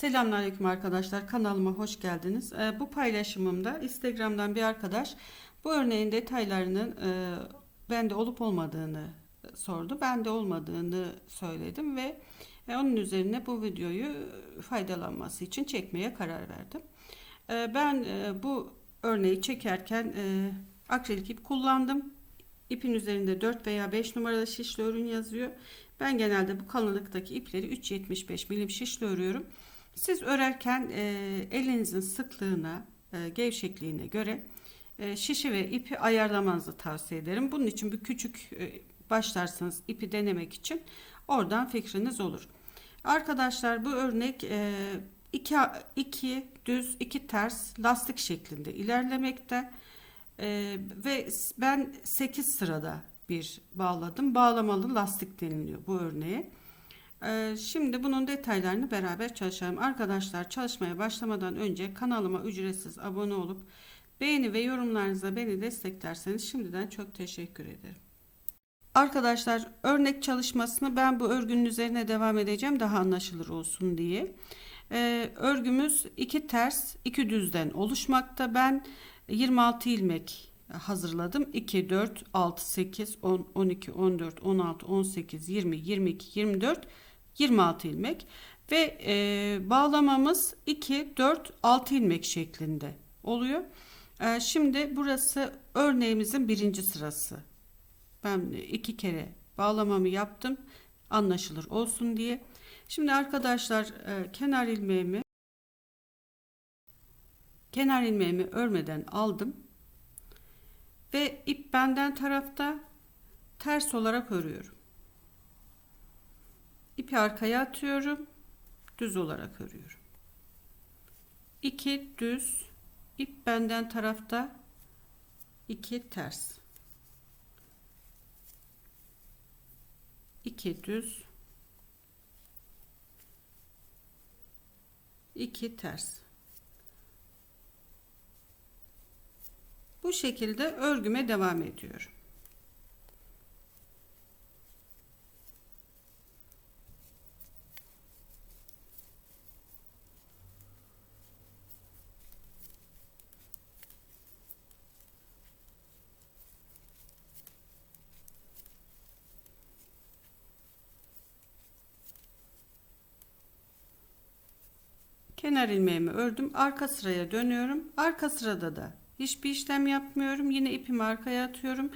Selamünaleyküm arkadaşlar kanalıma hoş geldiniz. Ee, bu paylaşımımda Instagram'dan bir arkadaş bu örneğin detaylarının e, bende olup olmadığını sordu. Bende olmadığını söyledim ve e, onun üzerine bu videoyu faydalanması için çekmeye karar verdim. E, ben e, bu örneği çekerken e, akrilik ip kullandım. İpin üzerinde 4 veya 5 numaralı şişli örün yazıyor. Ben genelde bu kalınlıktaki ipleri 3.75 milim şişle örüyorum. Siz örerken e, elinizin sıklığına, e, gevşekliğine göre e, şişi ve ipi ayarlamanızı tavsiye ederim. Bunun için bir küçük e, başlarsınız ipi denemek için oradan fikriniz olur. Arkadaşlar bu örnek e, iki, iki düz iki ters lastik şeklinde ilerlemekte e, ve ben 8 sırada bir bağladım. Bağlamalı lastik deniliyor bu örneğe. Ee, şimdi bunun detaylarını beraber çalışalım. Arkadaşlar çalışmaya başlamadan önce kanalıma ücretsiz abone olup beğeni ve yorumlarınızla beni desteklerseniz şimdiden çok teşekkür ederim. Arkadaşlar örnek çalışmasını ben bu örgünün üzerine devam edeceğim daha anlaşılır olsun diye. Ee, örgümüz iki ters iki düzden oluşmakta. Ben 26 ilmek hazırladım. 2, 4, 6, 8, 10, 12, 14, 16, 18, 20, 22, 24 26 ilmek ve e, bağlamamız 2 4 6 ilmek şeklinde oluyor. E, şimdi burası örneğimizin birinci sırası. Ben iki kere bağlamamı yaptım anlaşılır olsun diye. Şimdi arkadaşlar e, kenar ilmeğimi kenar ilmeğimi örmeden aldım ve ip benden tarafta ters olarak örüyorum. İpi arkaya atıyorum. Düz olarak örüyorum. 2 düz ip benden tarafta 2 ters. 2 düz 2 ters. Bu şekilde örgüme devam ediyorum. Kenar ilmeğimi ördüm arka sıraya dönüyorum. Arka sırada da hiçbir işlem yapmıyorum. Yine ipimi arkaya atıyorum.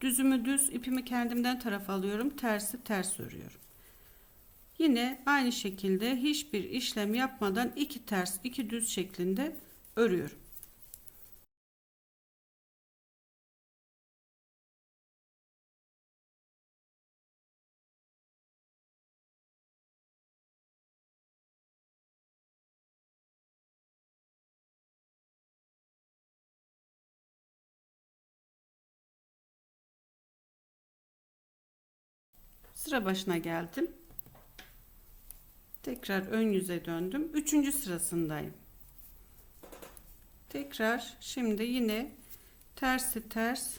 Düzümü düz ipimi kendimden taraf alıyorum. Tersi ters örüyorum. Yine aynı şekilde hiçbir işlem yapmadan iki ters iki düz şeklinde örüyorum Sıra başına geldim. Tekrar ön yüze döndüm. Üçüncü sırasındayım. Tekrar şimdi yine tersi ters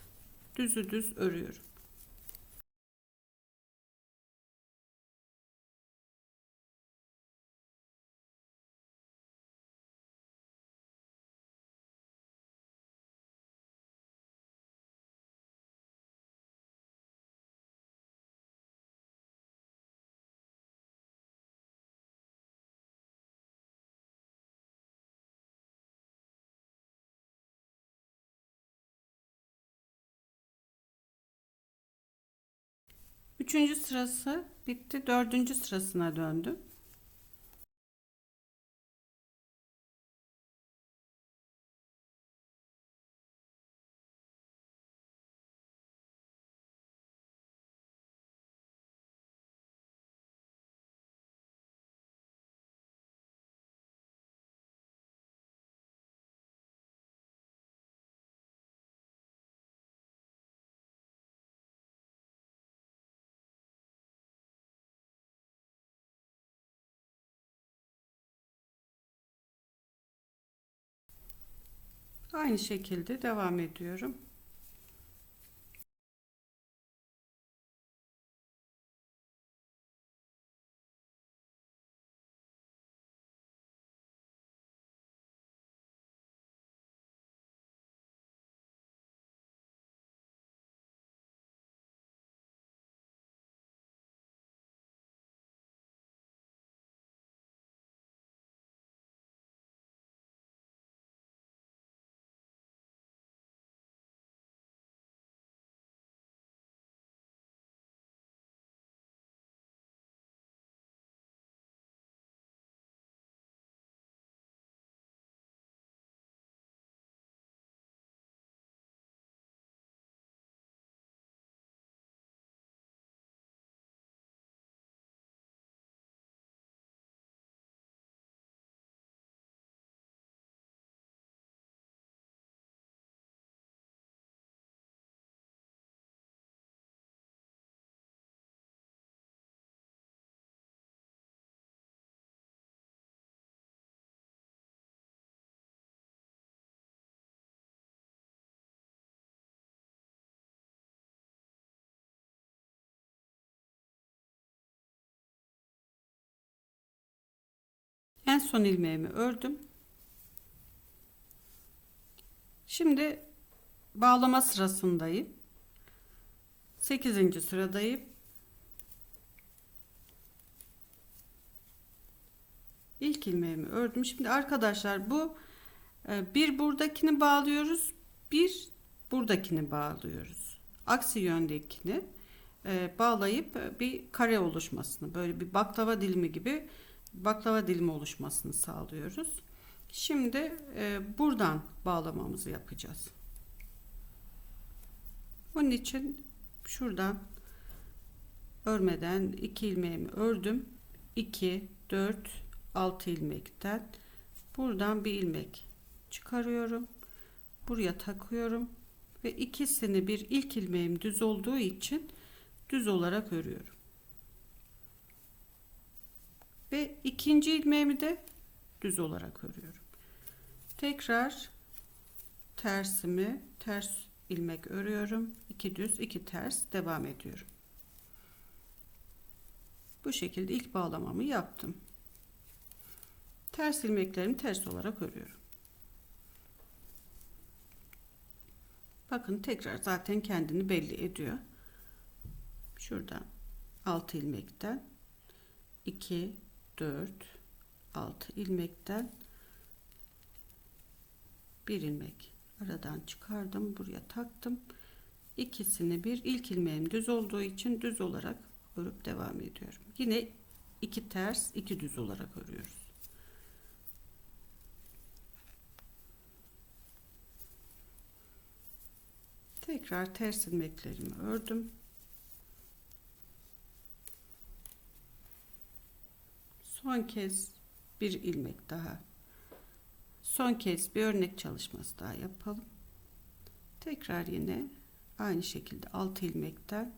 düzü düz örüyorum. Üçüncü sırası bitti. Dördüncü sırasına döndüm. Aynı şekilde devam ediyorum. En son ilmeğimi ördüm. Şimdi bağlama sırasındayım. 8. sıradayım. İlk ilmeğimi ördüm. Şimdi arkadaşlar bu e, bir buradakini bağlıyoruz. Bir buradakini bağlıyoruz. Aksi yöndekini e, bağlayıp bir kare oluşmasını böyle bir baklava dilimi gibi baklava dilimi oluşmasını sağlıyoruz. Şimdi buradan bağlamamızı yapacağız. Onun için şuradan örmeden iki ilmeğimi ördüm. 2 4 6 ilmekten buradan bir ilmek çıkarıyorum. Buraya takıyorum ve ikisini bir ilk ilmeğim düz olduğu için düz olarak örüyorum. Ve ikinci ilmeğimi de düz olarak örüyorum. Tekrar tersimi ters ilmek örüyorum. 2 düz, 2 ters devam ediyorum. Bu şekilde ilk bağlamamı yaptım. Ters ilmeklerimi ters olarak örüyorum. Bakın tekrar zaten kendini belli ediyor. Şuradan 6 ilmekten 2 4 6 ilmekten bir ilmek aradan çıkardım buraya taktım. İkisini bir ilk ilmeğim düz olduğu için düz olarak örüp devam ediyorum. Yine iki ters iki düz olarak örüyoruz. Tekrar ters ilmeklerimi ördüm son kez bir ilmek daha. Son kez bir örnek çalışması daha yapalım. Tekrar yine aynı şekilde 6 ilmekten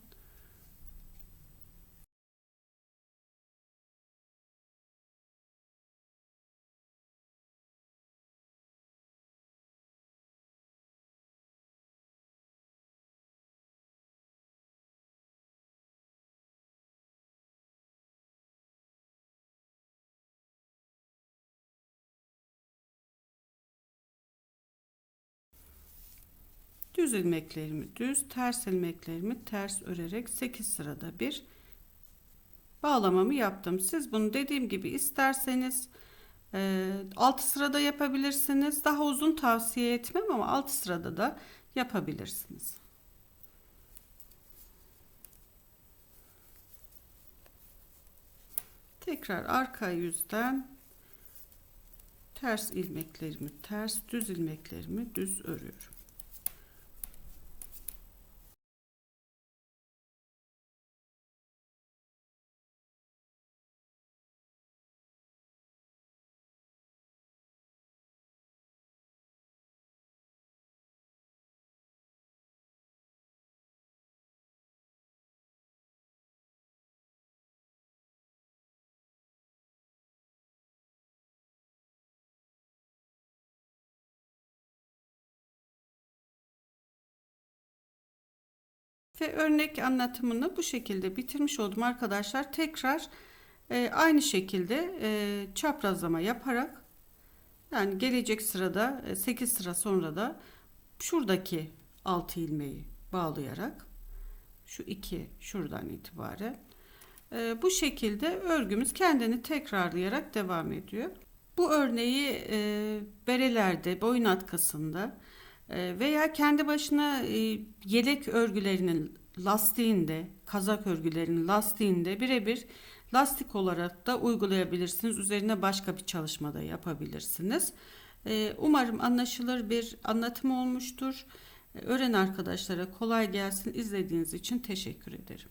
düz ilmeklerimi düz ters ilmeklerimi ters örerek 8 sırada bir bağlamamı yaptım. Siz bunu dediğim gibi isterseniz 6 sırada yapabilirsiniz. Daha uzun tavsiye etmem ama 6 sırada da yapabilirsiniz. Tekrar arka yüzden ters ilmeklerimi ters düz ilmeklerimi düz örüyorum Ve örnek anlatımını bu şekilde bitirmiş oldum arkadaşlar. Tekrar e, aynı şekilde e, çaprazlama yaparak yani gelecek sırada e, 8 sıra sonra da şuradaki 6 ilmeği bağlayarak şu iki şuradan itibaren e, bu şekilde örgümüz kendini tekrarlayarak devam ediyor. Bu örneği e, berelerde, boyun atkısında veya kendi başına e, yelek örgülerinin lastiğinde, kazak örgülerinin lastiğinde birebir lastik olarak da uygulayabilirsiniz. Üzerine başka bir çalışma da yapabilirsiniz. Ee, umarım anlaşılır bir anlatım olmuştur. Ee, öğren arkadaşlara kolay gelsin. İzlediğiniz için teşekkür ederim.